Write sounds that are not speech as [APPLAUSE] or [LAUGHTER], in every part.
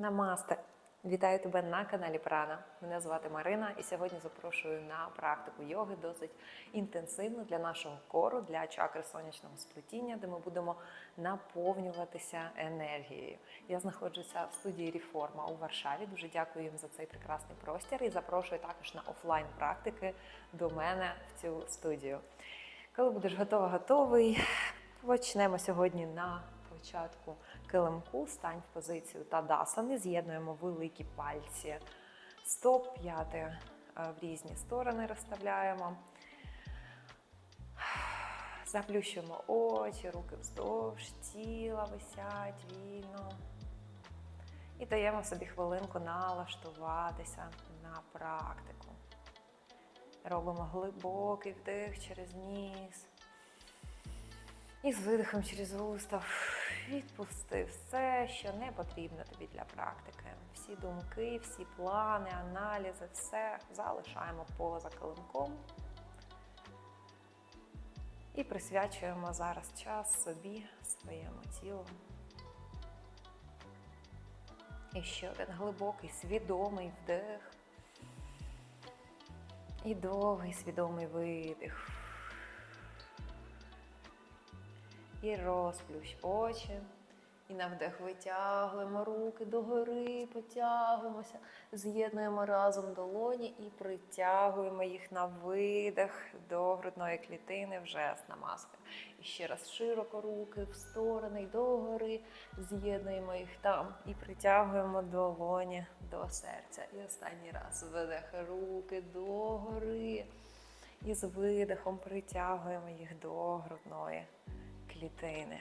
Намасте! Вітаю тебе на каналі Прана. Мене звати Марина, і сьогодні запрошую на практику йоги досить інтенсивну для нашого кору, для чакри сонячного сплетіння, де ми будемо наповнюватися енергією. Я знаходжуся в студії Ріформа у Варшаві. Дуже дякую їм за цей прекрасний простір і запрошую також на офлайн практики до мене в цю студію. Коли будеш готова, готовий, почнемо сьогодні на початку килимку, стань в позицію тадасани, з'єднуємо великі пальці стоп, п'яти е, в різні сторони розставляємо. Заплющуємо очі, руки вздовж тіла висять вільно. І даємо собі хвилинку налаштуватися на практику. Робимо глибокий вдих через ніс. І з видихом через вуста відпусти все, що не потрібно тобі для практики. Всі думки, всі плани, аналізи, все залишаємо поза килимком. І присвячуємо зараз час собі, своєму тілу. І ще один глибокий, свідомий вдих. І довгий свідомий видих. І розплющ очі. І на вдих витягуємо руки догори, потягуємося, з'єднуємо разом долоні і притягуємо їх на видих до грудної клітини вже з намазки. І ще раз широко руки в сторони догори, з'єднуємо їх там і притягуємо долоні до серця. І останній раз видих руки догори. І з видихом притягуємо їх до грудної клітини.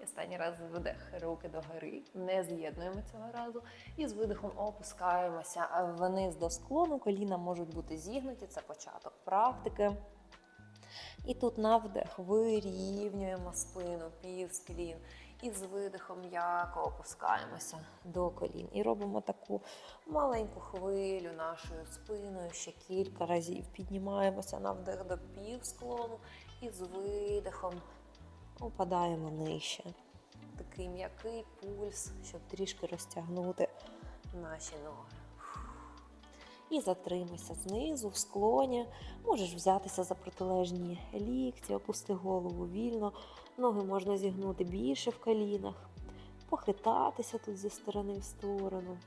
І останній раз вдих, руки догори, не з'єднуємо цього разу. І з видихом опускаємося вниз до склону. Коліна можуть бути зігнуті, це початок практики. І тут на вдих вирівнюємо спину, півсклін. І з видихом м'яко опускаємося до колін. І робимо таку маленьку хвилю нашою спиною ще кілька разів. Піднімаємося на вдих до півсклону і з видихом опадаємо нижче. Такий м'який пульс, щоб трішки розтягнути наші ноги. І затримайся знизу, в склоні. Можеш взятися за протилежні лікті, опусти голову вільно. Ноги можна зігнути більше в колінах, похитатися тут зі сторони в сторону.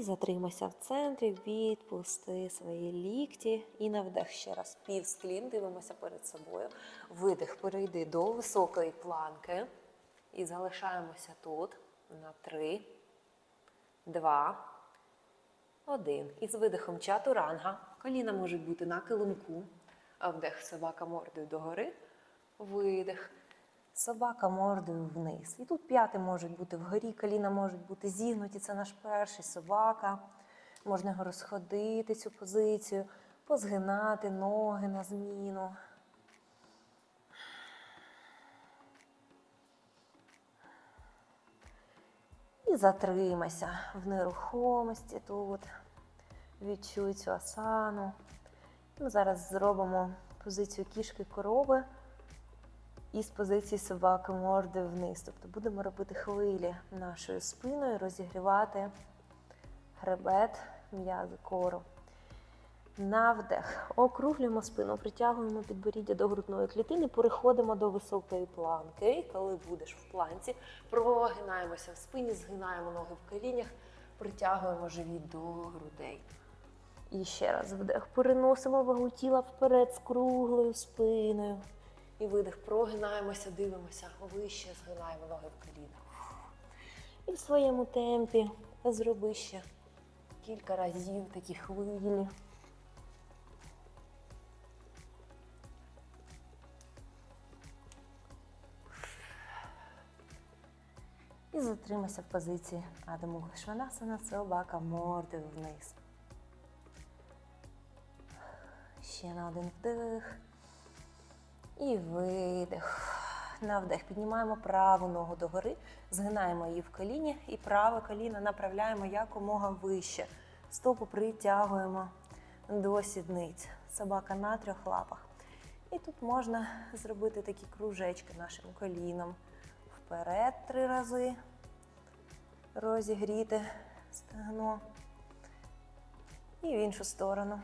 І затримайся в центрі, відпусти свої лікті. І на вдих ще раз півсклін, дивимося перед собою. Видих, перейди до високої планки. І залишаємося тут на три, два, один. І з видихом чатуранга. Коліна можуть бути на килимку. А вдих собака мордою догори. Видих. Собака мордою вниз. І тут п'яти можуть бути вгорі, коліна можуть бути зігнуті. Це наш перший собака. Можна його розходити, цю позицію, позгинати ноги на зміну. І затримайся в нерухомості тут. Відчуй цю асану. Ми зараз зробимо позицію кішки корови і з позиції собаки мордою вниз. Тобто будемо робити хвилі нашою спиною, розігрівати хребет, м'язи кору. На вдих. Округлюємо спину, притягуємо підборіддя до грудної клітини, переходимо до високої планки. І коли будеш в планці, прогинаємося в спині, згинаємо ноги в колінях, притягуємо живіт до грудей. І ще раз вдих. Переносимо вагу тіла вперед з круглою спиною. І видих, прогинаємося, дивимося вище, згинаємо ноги в колінах. І в своєму темпі зроби ще кілька разів такі хвилі. І затримайся в позиції Адаму Шванасана, собака мордою вниз. Ще на один вдих. І видих. На вдих. Піднімаємо праву ногу догори, згинаємо її в коліні і праве коліно направляємо якомога вище. Стопу притягуємо до сідниць. Собака на трьох лапах. І тут можна зробити такі кружечки нашим коліном. Вперед три рази. Розігріти стегно. І в іншу сторону.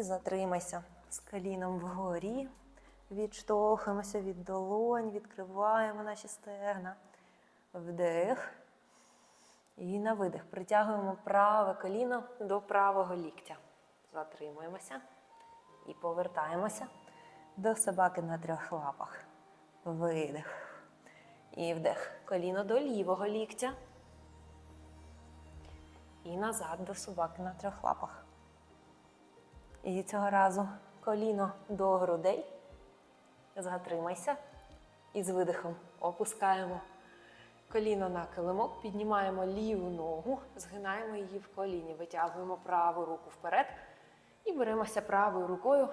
І затримайся з коліном вгорі. Відштовхуємося від долонь, відкриваємо наші стегна. Вдих. І на видих. Притягуємо праве коліно до правого ліктя. Затримуємося. І повертаємося до собаки на трьох лапах. Видих. І вдих. Коліно до лівого ліктя. І назад до собаки на трьох лапах. І цього разу коліно до грудей. Затримайся. І з видихом опускаємо коліно на килимок, піднімаємо ліву ногу, згинаємо її в коліні, витягуємо праву руку вперед і беремося правою рукою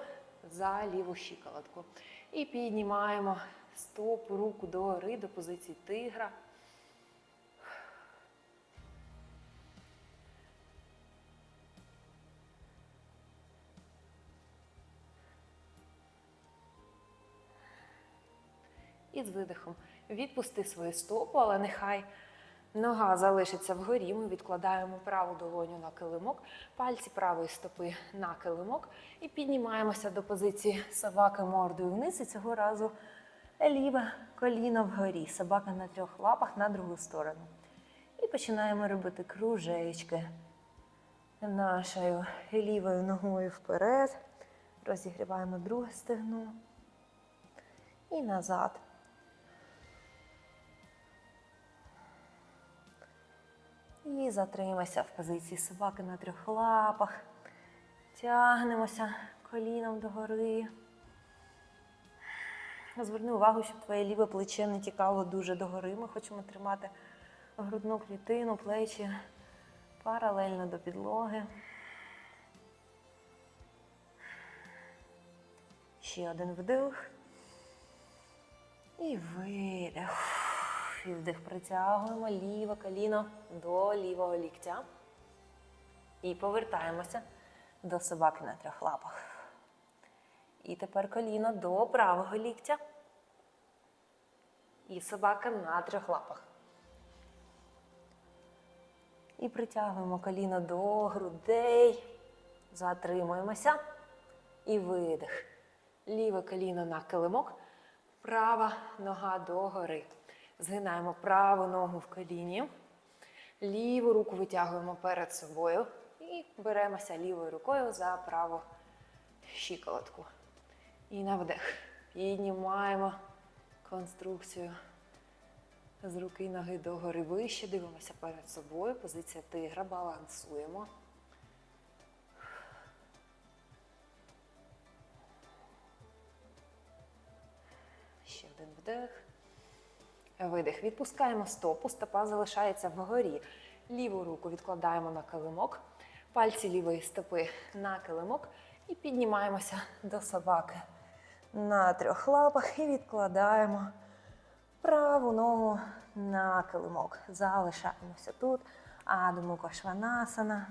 за ліву щиколотку. І піднімаємо стопу, руку догори до позиції тигра. І з видихом відпусти свою стопу, але нехай нога залишиться вгорі. Ми відкладаємо праву долоню на килимок, пальці правої стопи на килимок і піднімаємося до позиції собаки мордою вниз. І цього разу ліве коліно вгорі. Собака на трьох лапах на другу сторону. І починаємо робити кружечки нашою лівою ногою вперед. Розігріваємо друге стегно. І назад. І затримайся в позиції собаки на трьох лапах. Тягнемося коліном догори. Зверни увагу, щоб твоє ліве плече не тікало дуже догори. Ми хочемо тримати грудну клітину, плечі паралельно до підлоги. Ще один вдих. І видих. І вдих притягуємо ліве коліно до лівого ліктя. І повертаємося до собаки на трьох лапах. І тепер коліно до правого ліктя. І собака на трьох лапах. І притягуємо коліно до грудей. Затримуємося. І видих. Ліве коліно на килимок. Права нога догори. Згинаємо праву ногу в коліні. Ліву руку витягуємо перед собою. І беремося лівою рукою за праву щиколотку. І на вдих. Піднімаємо конструкцію з руки і ноги догори вище. Дивимося перед собою. Позиція тигра. Балансуємо. Ще один вдих. Видих. Відпускаємо стопу, стопа залишається вгорі. Ліву руку відкладаємо на килимок, пальці лівої стопи на килимок і піднімаємося до собаки на трьох лапах і відкладаємо праву ногу на килимок. Залишаємося тут. Адмука Шванасана.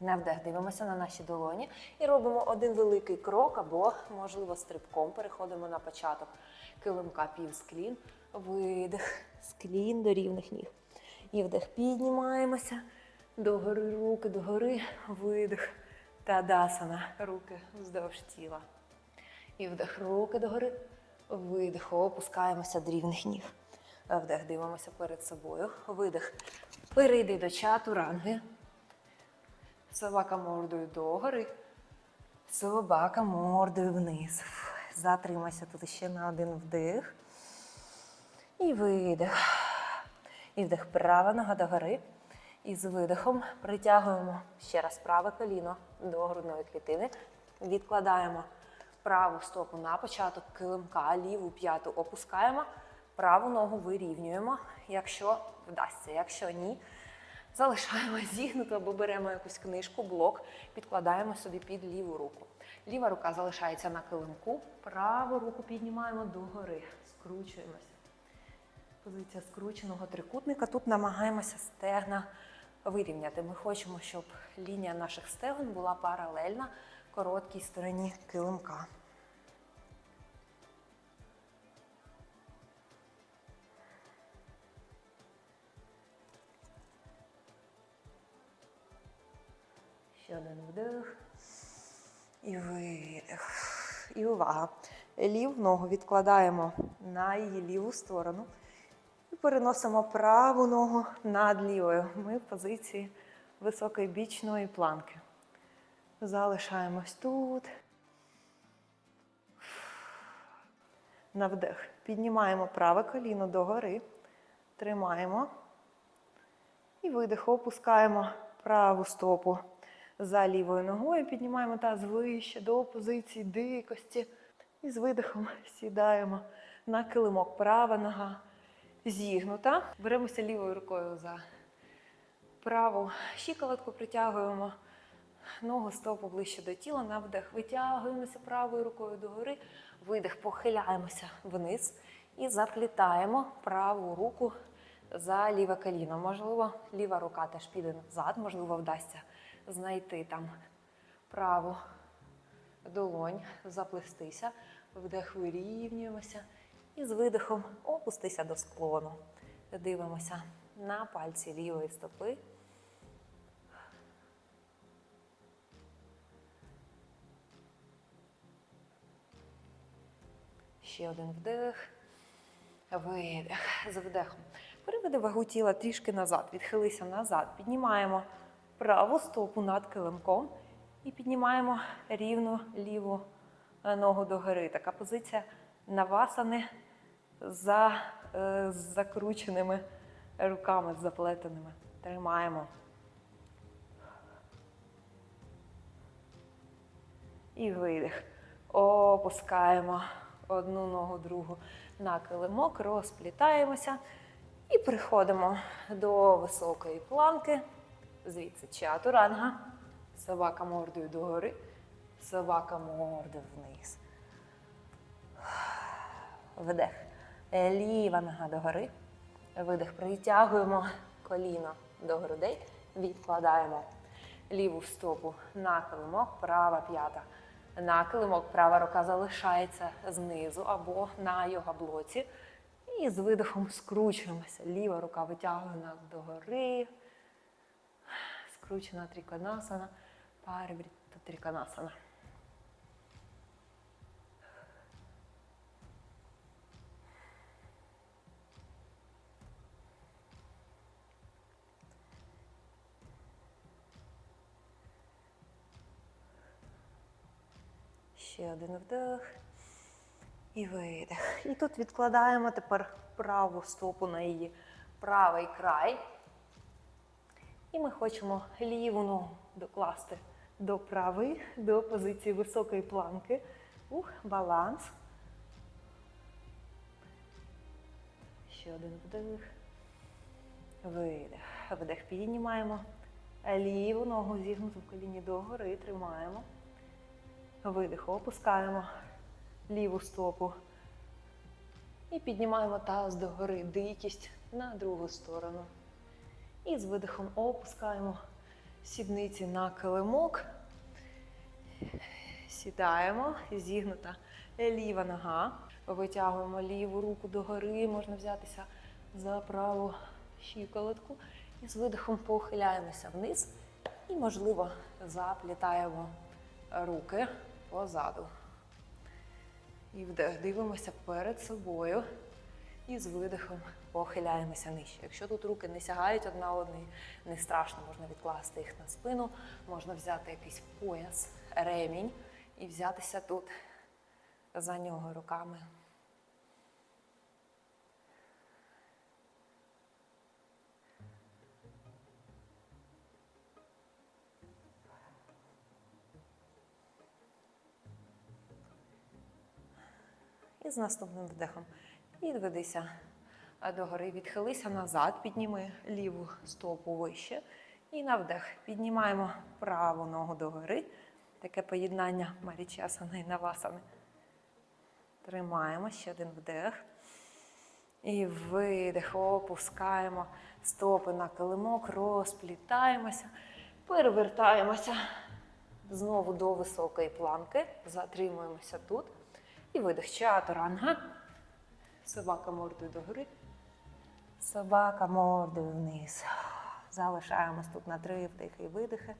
На вдих дивимося на наші долоні і робимо один великий крок або, можливо, стрибком переходимо на початок килимка півсклін. Видих, склін до рівних ніг. І вдих піднімаємося. Догори руки, догори, видих. Тадасана. Руки вздовж тіла. І вдих руки догори. Видих. Опускаємося до рівних ніг. Вдих, дивимося перед собою. Видих. Перейди до чатуранги. Собака мордою догори. Собака мордою вниз. Затримайся тут ще на один вдих. І видих. І вдих права нога догори. І з видихом притягуємо ще раз праве коліно до грудної клітини. Відкладаємо праву стопу на початок килимка, ліву п'яту опускаємо, праву ногу вирівнюємо, якщо вдасться. Якщо ні, залишаємо [LAUGHS] зігнуту або беремо якусь книжку, блок, підкладаємо собі під ліву руку. Ліва рука залишається на килимку, праву руку піднімаємо догори, скручуємося. Позиція скрученого трикутника. Тут намагаємося стегна вирівняти. Ми хочемо, щоб лінія наших стегон була паралельна короткій стороні килимка. Ще один вдих. І видих. І увага. Ліву ногу відкладаємо на її ліву сторону. І переносимо праву ногу над лівою. Ми в позиції високої бічної планки. Залишаємось тут. На вдих. Піднімаємо праве коліно догори. Тримаємо. І видих. Опускаємо праву стопу за лівою ногою. Піднімаємо таз вище до позиції дикості. І з видихом [LAUGHS] сідаємо на килимок. Права нога зігнута. Беремося лівою рукою за праву щиколотку, притягуємо ногу стопу ближче до тіла. На вдих витягуємося правою рукою догори. Видих, похиляємося вниз і заплітаємо праву руку за ліве коліно. Можливо, ліва рука теж піде назад, можливо, вдасться знайти там праву долонь, заплестися, вдих вирівнюємося і з видихом опустися до склону. Дивимося на пальці лівої стопи. Ще один вдих, видих. З вдихом. Переведи вагу тіла трішки назад, відхилися назад. Піднімаємо праву стопу над килимком і піднімаємо рівну ліву е, ногу догори. Така позиція навасани за е, закрученими руками, заплетеними. Тримаємо. І видих. Опускаємо одну ногу, другу на килимок, розплітаємося і приходимо до високої планки. Звідси чатуранга. Собака мордою догори, собака мордою вниз. Вдих. Ліва нога догори. Видих. Притягуємо коліно до грудей. Відкладаємо ліву стопу на килимок, права п'ята. На килимок права рука залишається знизу або на йога блоці. І з видихом скручуємося. Ліва рука витягує нас догори. Скручена триконасана, парвріта триконасана. Ще один вдих і видих. І тут відкладаємо тепер праву стопу на її правий край. І ми хочемо ліву ногу докласти до правої, до позиції високої планки. Ух, баланс. Ще один вдих. Видих. Вдих. Піднімаємо ліву ногу зігнуту в коліні догори. Тримаємо. Видих. Опускаємо ліву стопу. І піднімаємо таз догори. Дикість на другу сторону. І з видихом опускаємо сідниці на килимок. Сідаємо, зігнута ліва нога. Витягуємо ліву руку догори, можна взятися за праву щиколотку. І з видихом похиляємося вниз. І, можливо, заплітаємо руки позаду. І дивимося перед собою. І з видихом похиляємося нижче. Якщо тут руки не сягають одна одної, не страшно, можна відкласти їх на спину, можна взяти якийсь пояс, ремінь і взятися тут за нього руками. І з наступним вдихом відведися догори, відхилися назад, підніми ліву стопу вище. І на вдих піднімаємо праву ногу догори. Таке поєднання марічасани і навасани. Тримаємо ще один вдих. І видих, опускаємо стопи на килимок, розплітаємося, перевертаємося знову до високої планки. Затримуємося тут. І видих. Чатуранга. Собака мордою догори. Собака мордою вниз. Залишаємось тут на три вдихи і видихи.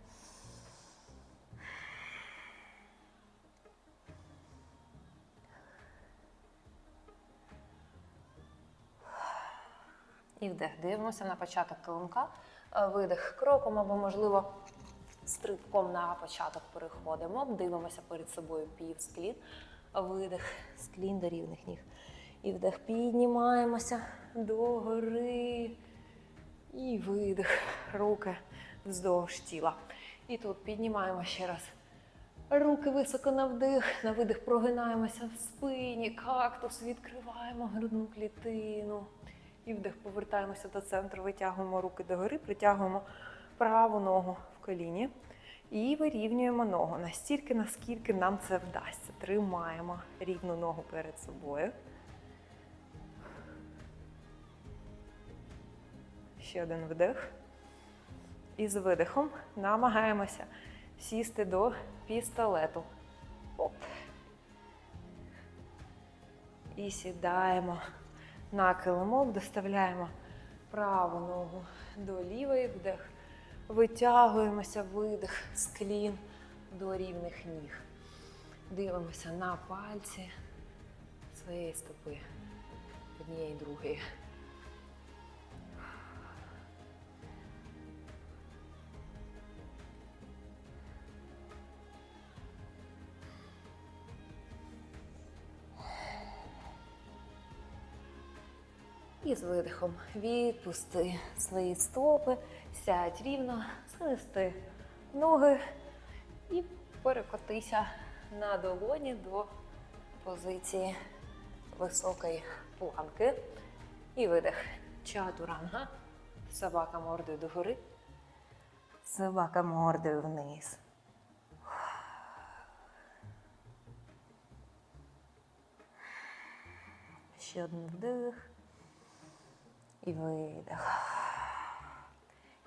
І вдих. Дивимося на початок килимка. Е, Видих кроком або, можливо, стрибком на початок переходимо. Дивимося перед собою пів склін. Видих, склін до рівних ніг. І вдих. Піднімаємося догори. І видих. Руки вздовж тіла. І тут піднімаємо ще раз. Руки високо на вдих, на видих прогинаємося в спині, кактус, відкриваємо грудну клітину. І вдих, повертаємося до центру, витягуємо руки догори, притягуємо праву ногу в коліні. І вирівнюємо ногу настільки, наскільки нам це вдасться. Тримаємо рівну ногу перед собою. Ще один вдих. І з видихом намагаємося сісти до пістолету. Оп. І сідаємо на килимок, доставляємо праву ногу до лівої, вдих. Витягуємося, видих, склін до рівних ніг. Дивимося на пальці своєї стопи, однієї другої. І з видихом відпусти свої стопи, сядь рівно, схрести ноги і перекотися на долоні до позиції високої планки. І видих. Чатуранга. Собака мордою догори. Собака мордою вниз. Ще один вдих. І видих.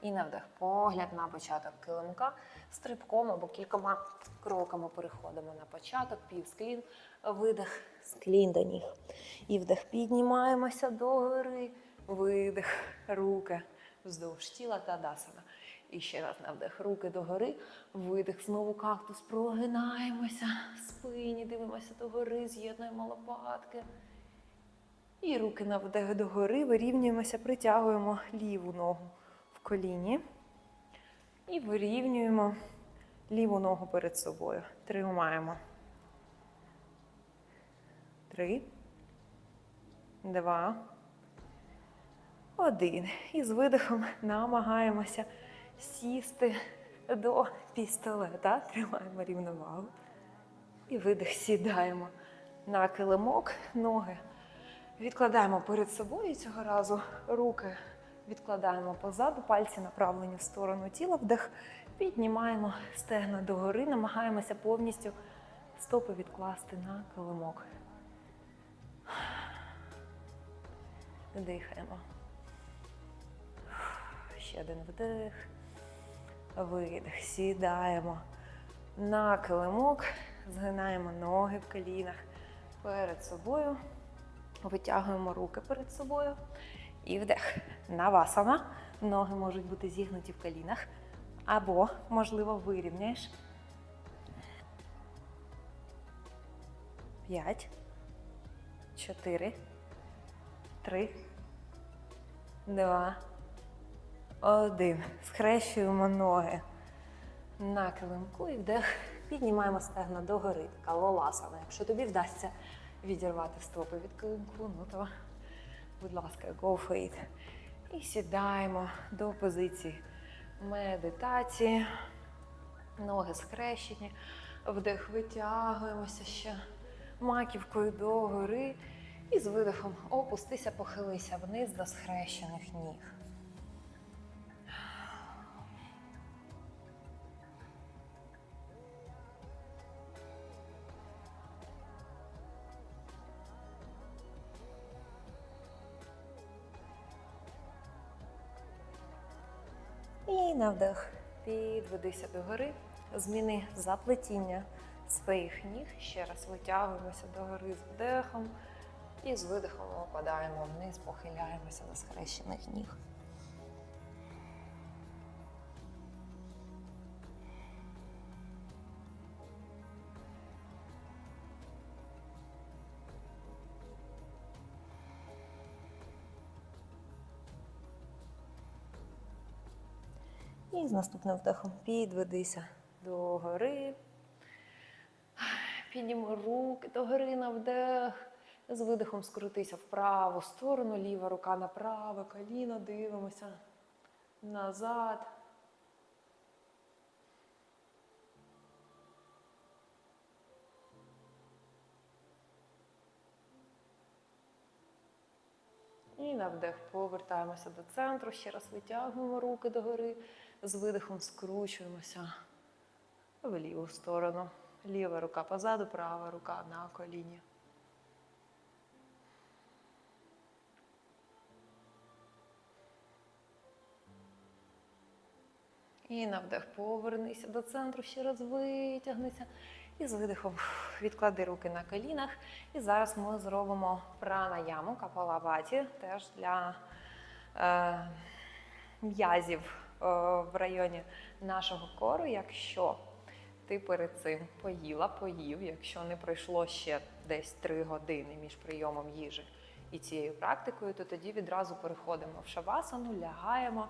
І на вдих. Погляд на початок килимка. Стрибком або кількома кроками переходимо на початок, пів склін, видих, склін до ніг. І вдих. Піднімаємося догори. Видих. Руки вздовж тіла та дасана. І ще раз на вдих. Руки догори. Видих. Знову кактус. Прогинаємося спині. Дивимося догори, з'єднуємо лопатки. І руки на вдих догори, вирівнюємося, притягуємо ліву ногу в коліні. І вирівнюємо ліву ногу перед собою. Тримаємо. Три, два, один. І з видихом намагаємося сісти до пістолета. Тримаємо рівновагу. І видих, сідаємо на килимок, ноги. Відкладаємо перед собою цього разу руки відкладаємо позаду, пальці направлені в сторону тіла, вдих, піднімаємо стегна догори, намагаємося повністю стопи відкласти на килимок. Дихаємо. Ще один вдих. Видих. Сідаємо на килимок, згинаємо ноги в колінах перед собою. Витягуємо руки перед собою. І вдих. Навасана. Ноги можуть бути зігнуті в колінах. Або, можливо, вирівняєш. П'ять. Чотири. Три. Два. Один. Схрещуємо ноги на килимку і вдих. Піднімаємо стегна догори. Така лоласана. Якщо тобі вдасться відірвати стопи від килимку, ну будь ласка, go for it. І сідаємо до позиції медитації. Ноги схрещені. Вдих витягуємося ще маківкою догори. І з видихом опустися, похилися вниз до схрещених ніг. На вдих. Підведися догори. Зміни заплетіння своїх ніг. Ще раз витягуємося догори з вдихом. І з видихом опадаємо вниз, похиляємося до схрещених ніг. І з наступним вдихом підведися догори. Підніми руки догори на вдих. З видихом скрутися в праву сторону, ліва рука на праве коліно, дивимося назад. І на вдих повертаємося до центру. Ще раз витягуємо руки догори. З видихом скручуємося в ліву сторону. Ліва рука позаду, права рука на коліні. І на вдих повернися до центру, ще раз витягнися. І з видихом відклади руки на колінах. І зараз ми зробимо пранаяму капалабаті, теж для е, м'язів в районі нашого кору. Якщо ти перед цим поїла, поїв, якщо не пройшло ще десь 3 години між прийомом їжі і цією практикою, то тоді відразу переходимо в шавасану, лягаємо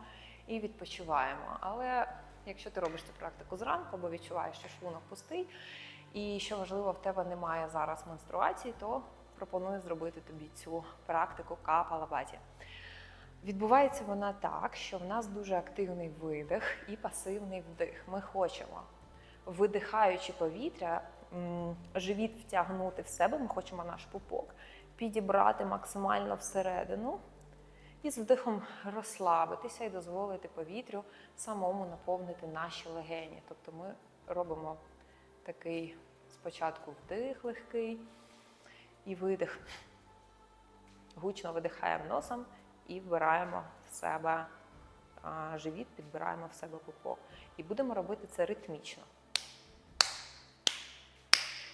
і відпочиваємо. Але якщо ти робиш цю практику зранку, або відчуваєш, що шлунок пустий, і що важливо, в тебе немає зараз менструації, то пропоную зробити тобі цю практику капалабаті. Відбувається вона так, що в нас дуже активний видих і пасивний вдих. Ми хочемо, видихаючи повітря, живіт втягнути в себе, ми хочемо наш пупок підібрати максимально всередину і з вдихом розслабитися і дозволити повітрю самому наповнити наші легені. Тобто ми робимо такий спочатку вдих легкий і видих. Гучно видихаємо носом і вбираємо в себе живіт, підбираємо в себе пупок. І будемо робити це ритмічно.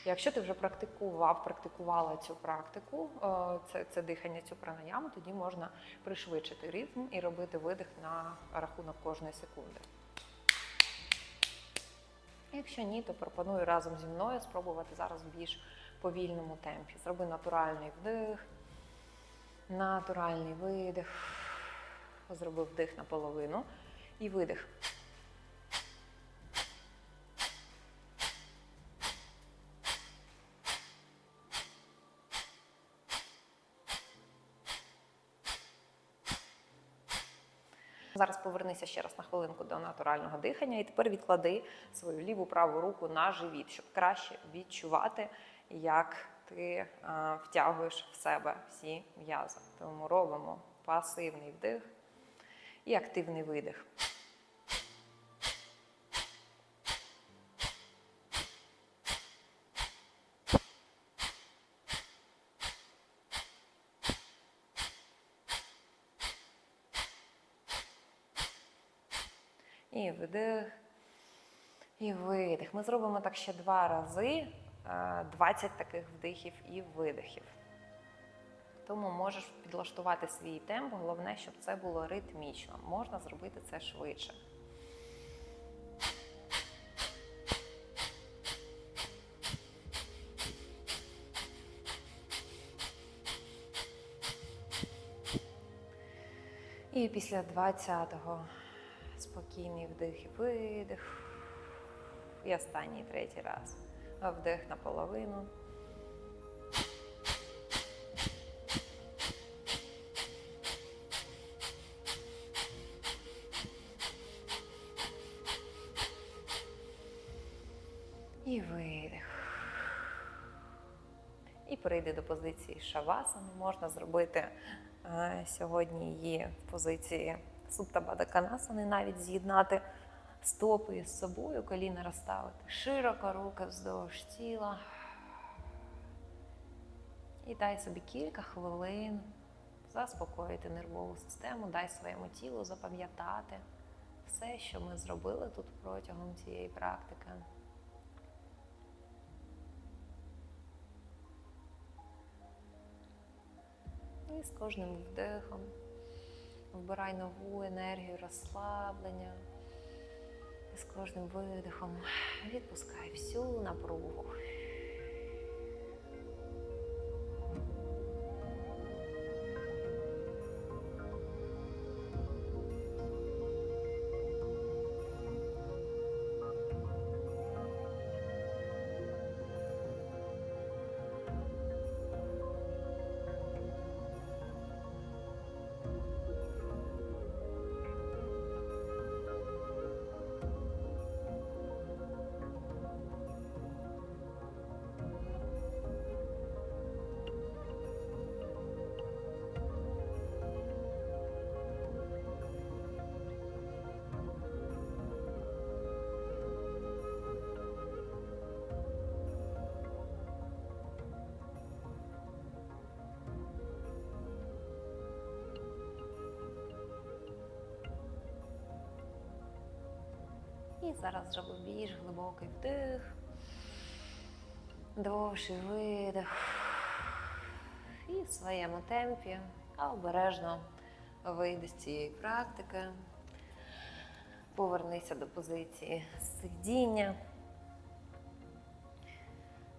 Якщо ти вже практикував, практикувала цю практику, е, це, це дихання, цю пранаяму, тоді можна пришвидшити ритм і робити видих на рахунок кожної секунди. Якщо ні, то пропоную разом зі мною спробувати зараз в більш повільному темпі. Зроби натуральний вдих, натуральний видих. Зроби вдих наполовину і видих. Зараз повернися ще раз на хвилинку до натурального дихання, і тепер відклади свою ліву праву руку на живіт, щоб краще відчувати, як ти е, втягуєш в себе всі м'язи. Тому робимо пасивний вдих і активний видих. І вдих, і видих. Ми зробимо так ще два рази, 20 таких вдихів і видихів. Тому можеш підлаштувати свій темп. Головне, щоб це було ритмічно. Можна зробити це швидше. І після 20-го спокійний вдих і видих. І останній третій раз. Вдих наполовину. І видих. І перейди до позиції шавасани. Можна зробити е, сьогодні її в позиції суптабадаканасани, навіть з'єднати стопи з собою, коліна розставити широко, руки вздовж тіла. І дай собі кілька хвилин заспокоїти нервову систему, дай своєму тілу запам'ятати все, що ми зробили тут протягом цієї практики. І з кожним вдихом вбирай нову енергію розслаблення. З кожним видихом відпускай всю напругу. І зараз зроби більш глибокий вдих, довший видих. І в своєму темпі, а обережно вийди з цієї практики. Повернися до позиції сидіння.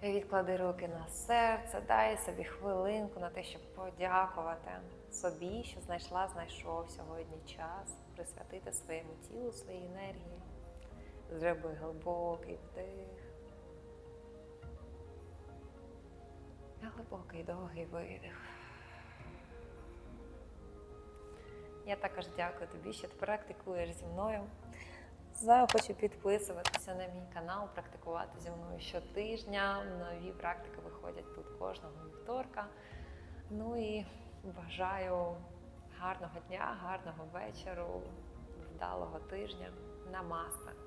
Відклади руки на серце, дай собі хвилинку на те, щоб подякувати собі, що знайшла, знайшов сьогодні час присвятити своєму тілу, своїй енергії. Зроби глибокий вдих. Глибокий довгий видих. Я також дякую тобі, що ти практикуєш зі мною. Захочу підписуватися на мій канал, практикувати зі мною щотижня. Нові практики виходять тут кожного вівторка. Ну і бажаю гарного дня, гарного вечору, вдалого тижня. Намаста!